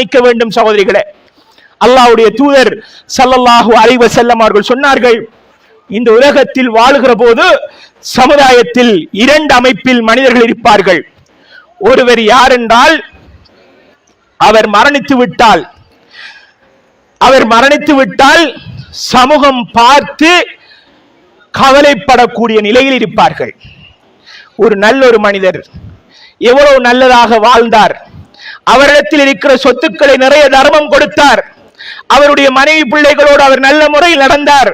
நிற்க வேண்டும் சகோதரிகளே. அல்லாவுடைய தூதர் சல்லல்லாஹு அலைஹி வஸல்லம் அவர்கள் சொன்னார்கள் இந்த உலகத்தில் வாழுகிற போது சமுதாயத்தில் இரண்டு அமைப்பில் மனிதர்கள் இருப்பார்கள். ஒருவர் யார் என்றால் அவர் மரணித்து விட்டால். அவர் மரணித்து விட்டால் சமூகம் பார்த்து கவலைப்படக்கூடிய நிலையில் இருப்பார்கள். ஒரு நல்ல ஒரு மனிதர் எவ்வளவு நல்லதாக வாழ்ந்தார் அவரிடத்தில் இருக்கிற சொத்துக்களை நிறைய தர்மம் கொடுத்தார். அவருடைய மனைவி பிள்ளைகளோடு அவர் நல்ல முறையில் நடந்தார்.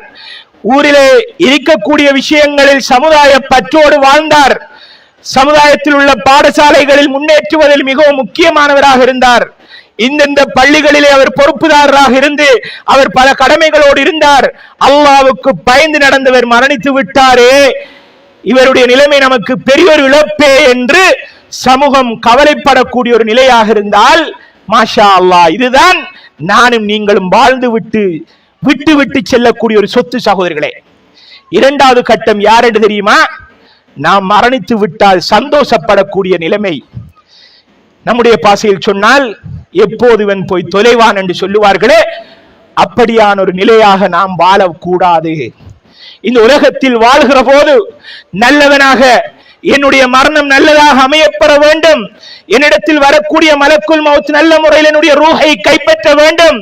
ஊரிலே இருக்கக்கூடிய விஷயங்களில் சமுதாய பற்றோடு வாழ்ந்தார். சமுதாயத்தில் உள்ள பாடசாலைகளில் முன்னேற்றுவதில் மிகவும் முக்கியமானவராக இருந்தார். இந்தந்த பள்ளிகளிலே அவர் பொறுப்புதாரராக இருந்து அவர் பல கடமைகளோடு இருந்தார். அல்லாவுக்கு பயந்து நடந்தவர் மரணித்து விட்டாரே. இவருடைய நிலைமை நமக்கு பெரிய ஒரு இழப்பே என்று சமூகம் கவலைப்படக்கூடிய ஒரு நிலையாக இருந்தால் மாஷா அல்லா இதுதான் நானும் நீங்களும் வாழ்ந்து விட்டு விட்டு விட்டு செல்லக்கூடிய ஒரு சொத்து சகோதரர்களே இரண்டாவது கட்டம் யார் என்று தெரியுமா? நாம் மரணித்து விட்டால் சந்தோஷப்படக்கூடிய நிலைமை. நம்முடைய பாசையில் சொன்னால் எப்போது இவன் போய் தொலைவான் என்று சொல்லுவார்களே அப்படியான ஒரு நிலையாக நாம் வாழக்கூடாது. இந்த உலகத்தில் வாழ்கிற போது நல்லவனாக என்னுடைய மரணம் நல்லதாக அமையப்பெற வேண்டும். என்னிடத்தில் வரக்கூடிய மலக்குள் மவுத் நல்ல முறையில் என்னுடைய ரூஹை கைப்பற்ற வேண்டும்.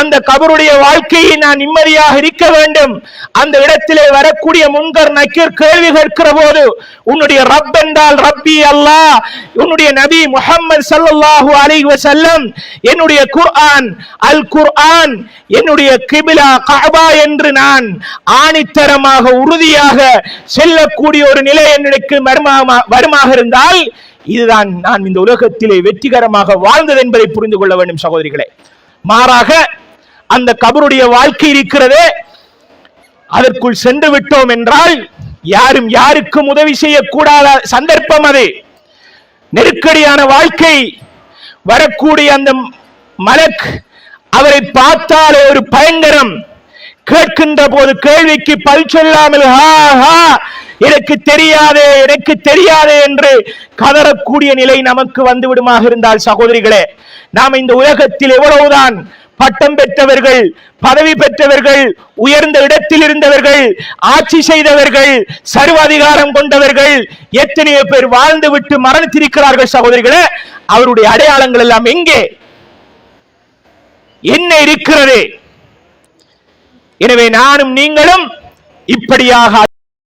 அந்த கபருடைய வாழ்க்கையை நான் நிம்மதியாக இருக்க வேண்டும். அந்த இடத்திலே வரக்கூடிய முன்கர் நக்கீர் கேள்வி கேட்கிற போது உன்னுடைய ரப் என்றால் ரப்பி அல்லாஹ் உன்னுடைய நபி முஹம்மது ஸல்லல்லாஹு அலைஹி வசல்லம் என்னுடைய குர்ஆன் அல் குர்ஆன் என்னுடைய கிபிலா கஅபா என்று நான் ஆணித்தரமாக உறுதியாக செல்லக்கூடிய ஒரு நிலை என்னுடைய வருமாக இருந்தால் இதுதான் நான் இந்த உலகத்திலே வெற்றிகரமாக வாழ்ந்தது என்பதை புரிந்து கொள்ள வேண்டும் சகோதரிகளே. மாறாக அந்த கபருடைய வாழ்க்கை இருக்கிறதே அதற்குள் சென்று விட்டோம் என்றால் யாரும் யாருக்கும் உதவி செய்யக்கூடாத சந்தர்ப்பம் அது. நெருக்கடியான வாழ்க்கை வரக்கூடிய அந்த மலக் அவரை பார்த்தாலே ஒரு பயங்கரம் கேட்கின்ற போது கேள்விக்கு பல் சொல்லாமல் ஹா ஹா எனக்கு தெரியாதே எனக்கு தெரியாதே என்று கதறக்கூடிய நிலை நமக்கு வந்து விடுமாக இருந்தால் சகோதரிகளே நாம் இந்த உலகத்தில் எவ்வளவுதான் பட்டம் பெற்றவர்கள் பதவி பெற்றவர்கள் உயர்ந்த இடத்தில் இருந்தவர்கள் ஆட்சி செய்தவர்கள் சர்வாதிகாரம் கொண்டவர்கள் எத்தனையோ பேர் வாழ்ந்து விட்டு மரணித்திருக்கிறார்கள் சகோதரிகளே அவருடைய அடையாளங்கள் எல்லாம் எங்கே? என்ன இருக்கிறது? எனவே நானும் நீங்களும் இப்படியாக